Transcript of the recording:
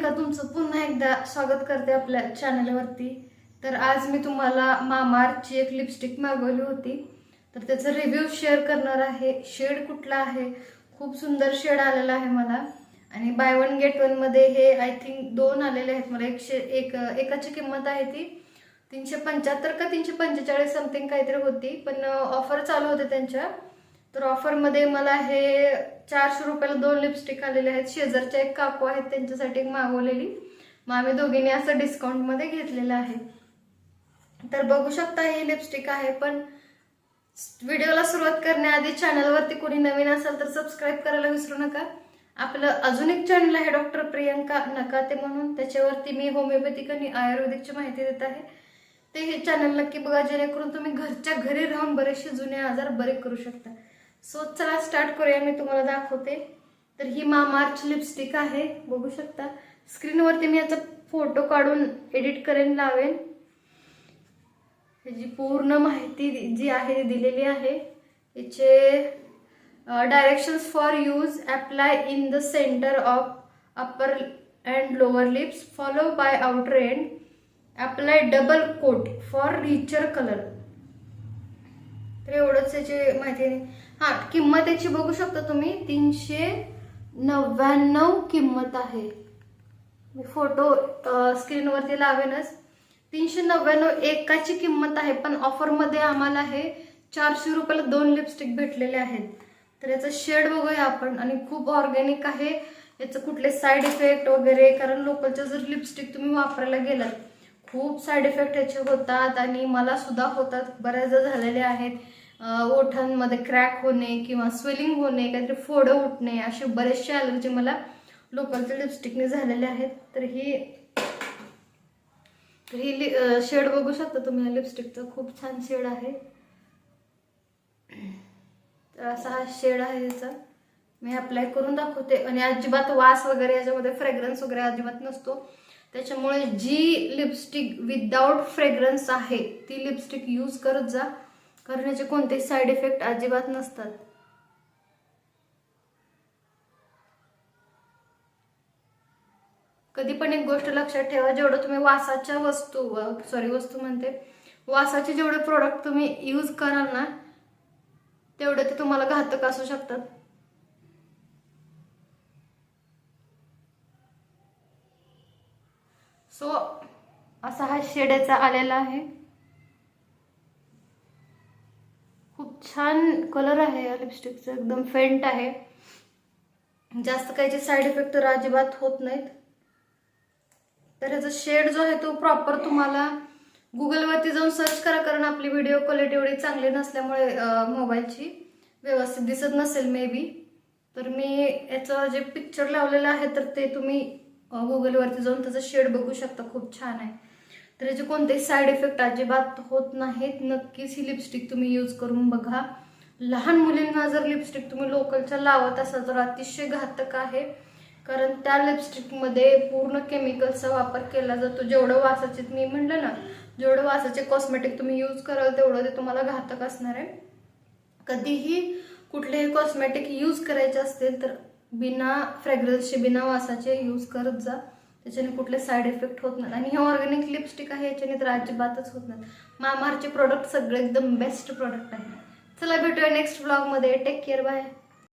मोनिका तुमचं पुन्हा एकदा स्वागत करते आपल्या चॅनलवरती तर आज मी तुम्हाला मामार्थची एक लिपस्टिक मागवली होती. तर त्याचा रिव्ह्यू शेअर करणार आहे. शेड कुठला आहे? खूप सुंदर शेड आलेला आहे मला. आणि बाय वन गेट वनमध्ये हे आय थिंक दोन आलेले आहेत. मला एकशे एक एकाची किंमत आहे ती. तीनशे पंच्याहत्तर का तीनशे पंचेचाळीस समथिंग काहीतरी होती. पण ऑफर चालू होते त्यांच्या. तर ऑफरमध्ये मला हे चारशे रुपयाला दोन लिपस्टिक आलेले आहेत. शेजारच्या एक काकू आहेत त्यांच्यासाठी एक मागवलेली. मग आम्ही दोघींनी असं डिस्काउंटमध्ये घेतलेलं आहे. तर बघू शकता ही लिपस्टिक आहे पण व्हिडिओला सुरुवात करण्याआधी चॅनलवरती कोणी नवीन असेल तर सबस्क्राईब करायला विसरू नका. आपलं अजून एक चॅनल आहे डॉक्टर प्रियंका नकाते म्हणून. त्याच्यावरती मी होमिओपॅथिक आणि आयुर्वेदिकची माहिती देत आहे. ते हे चॅनल नक्की बघा जेणेकरून तुम्ही घरच्या घरी राहून बरेचसे जुने आजार बरे करू शकता. सो चला स्टार्ट करूया. मी तुम्हाला दाखवते. तर ही मामार्च लिपस्टिक आहे. बघू शकता. स्क्रीनवरती मी याचा फोटो काढून एडिट करेन लावेन. ह्याची पूर्ण माहिती जी आहे ती दिलेली आहे. याचे directions for use apply in the centre of upper and lower lips follow by outer end apply double coat for richer colour तर एवढंच याची माहिती आहे. हा किंमत याची बघू शकता तुम्ही. तीनशे नव्याण्णव किंमत आहे. मी फोटो स्क्रीनवरती लावेनच. तीनशे नव्याण्णव एकाची किंमत आहे पण ऑफरमध्ये आम्हाला हे चारशे रुपयाला दोन लिपस्टिक भेटलेले आहेत. तर याचा शेड बघूया आपण. आणि खूप ऑर्गॅनिक आहे. याचं कुठले साईड इफेक्ट वगैरे कारण लोकलच्या जर लिपस्टिक तुम्ही वापरायला गेलात खूप साईड इफेक्ट याचे होतात आणि मला सुद्धा होतात. बऱ्याचदा झालेले आहेत. ओठांमध्ये क्रॅक होणे किंवा स्वेलिंग होणे काहीतरी फोडं उठणे असे बरेचसे ॲलर्जी मला लोकलच्या लिपस्टिकने झालेले आहेत. तर ही तर ही लि शेड बघू शकता तुम्ही या लिपस्टिकचं खूप छान शेड आहे. तर असा हा शेड आहे याचा. मी अप्लाय करून दाखवते. आणि अजिबात वास वगैरे याच्यामध्ये फ्रेग्रन्स वगैरे अजिबात नसतो. त्याच्यामुळे जी लिपस्टिक विदाऊट फ्रेग्रन्स आहे ती लिपस्टिक यूज करत जा. कारण याचे कोणतेही साईड इफेक्ट अजिबात नसतात. कधी पण एक गोष्ट लक्षात ठेवा जेवढं तुम्ही वासाच्या वस्तू सॉरी वस्तू म्हणते वासाचे जेवढे प्रोडक्ट तुम्ही यूज कराल ना तेवढे ते तुम्हाला घातक असू शकतात. सो असा हा शेड आलेला आहे. खूप छान कलर आहे या लिपस्टिकचा एकदम फेंट आहे. जास्त काही जे साईड इफेक्ट तर अजिबात होत नाहीत. तर ह्याचा शेड जो आहे तो प्रॉपर तुम्हाला गुगलवरती जाऊन सर्च करा कारण आपली व्हिडिओ क्वालिटी एवढी चांगली नसल्यामुळे मोबाईलची व्यवस्थित दिसत नसेल मे बी तर मी याचं जे पिक्चर लावलेलं आहे तर ते तुम्ही गुगलवरती जाऊन त्याचं शेड बघू शकता खूप छान आहे. तर याचे कोणतेही साईड इफेक्ट अजिबात होत नाहीत. नक्कीच ही लिपस्टिक तुम्ही यूज करून बघा. लहान मुलींना जर लिपस्टिक तुम्ही लोकलच्या लावत असाल तर अतिशय घातक आहे. कारण त्या लिपस्टिकमध्ये पूर्ण केमिकलचा वापर केला जातो. जेवढं वासाचे मी म्हणलं ना जेवढं वासाचे कॉस्मेटिक तुम्ही यूज कराल तेवढं ते तुम्हाला घातक असणार आहे. कधीही कुठलेही कॉस्मेटिक यूज करायचे असतील तर बिना फ्रॅग्रन्सचे बिना वासाचे यूज करत जा. त्याच्याने कुठले साईड इफेक्ट होत नाहीत आणि हे ऑर्गॅनिक लिपस्टिक आहे याच्याने तर अजिबातच होत नाही. मामारचे प्रोडक्ट सगळे एकदम बेस्ट प्रोडक्ट आहे. चला भेटूया नेक्स्ट ब्लॉगमध्ये टेक केअर बाय